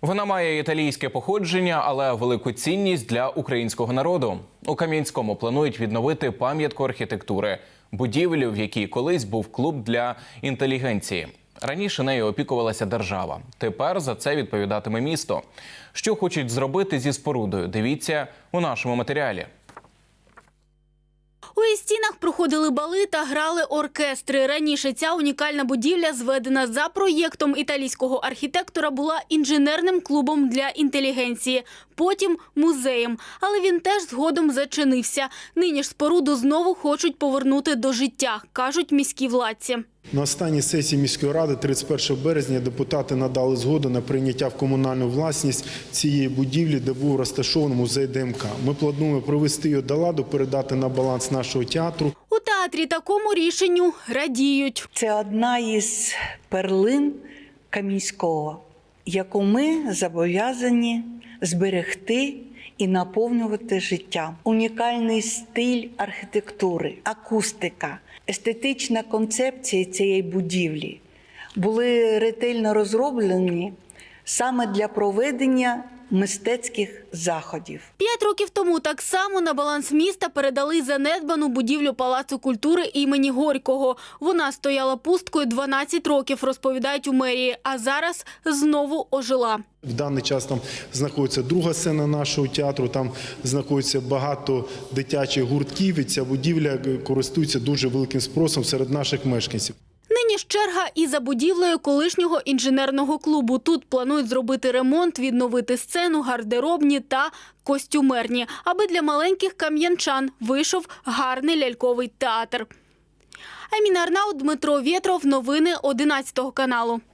Вона має італійське походження, але велику цінність для українського народу. У Кам'янському планують відновити пам'ятку архітектури, будівлю, в якій колись був клуб для інтелігенції. Раніше нею опікувалася держава. Тепер за це відповідатиме місто. Що хочуть зробити зі спорудою? Дивіться у нашому матеріалі. У її стінах проходили бали та грали оркестри. Раніше ця унікальна будівля, зведена за проєктом італійського архітектора, була інженерним клубом для інтелігенції, потім музеєм. Але він теж згодом зачинився. Нині ж споруду знову хочуть повернути до життя, кажуть міські владці. На останній сесії міської ради 31 березня депутати надали згоду на прийняття в комунальну власність цієї будівлі, де був розташований музей ДМК. Ми плануємо привести її до ладу, передати на баланс нашого театру. У театрі такому рішенню радіють. Це одна із перлин Камінського, яку ми зобов'язані зберегти і наповнювати життя. Унікальний стиль архітектури, акустика, естетична концепція цієї будівлі були ретельно розроблені саме для проведення мистецьких заходів. П'ять років тому так само на баланс міста передали занедбану будівлю Палацу культури імені Горького. Вона стояла пусткою 12 років, розповідають у мерії, а зараз знову ожила. В даний час там знаходиться друга сцена нашого театру. Там знаходиться багато дитячих гуртків. І ця будівля користується дуже великим спросом серед наших мешканців. Нині ж черга і за будівлею колишнього інженерного клубу. Тут планують зробити ремонт, відновити сцену, гардеробні та костюмерні, аби для маленьких кам'янчан вийшов гарний ляльковий театр. Аміна Арнау, Дмитро Вєтров. Новини 11 каналу.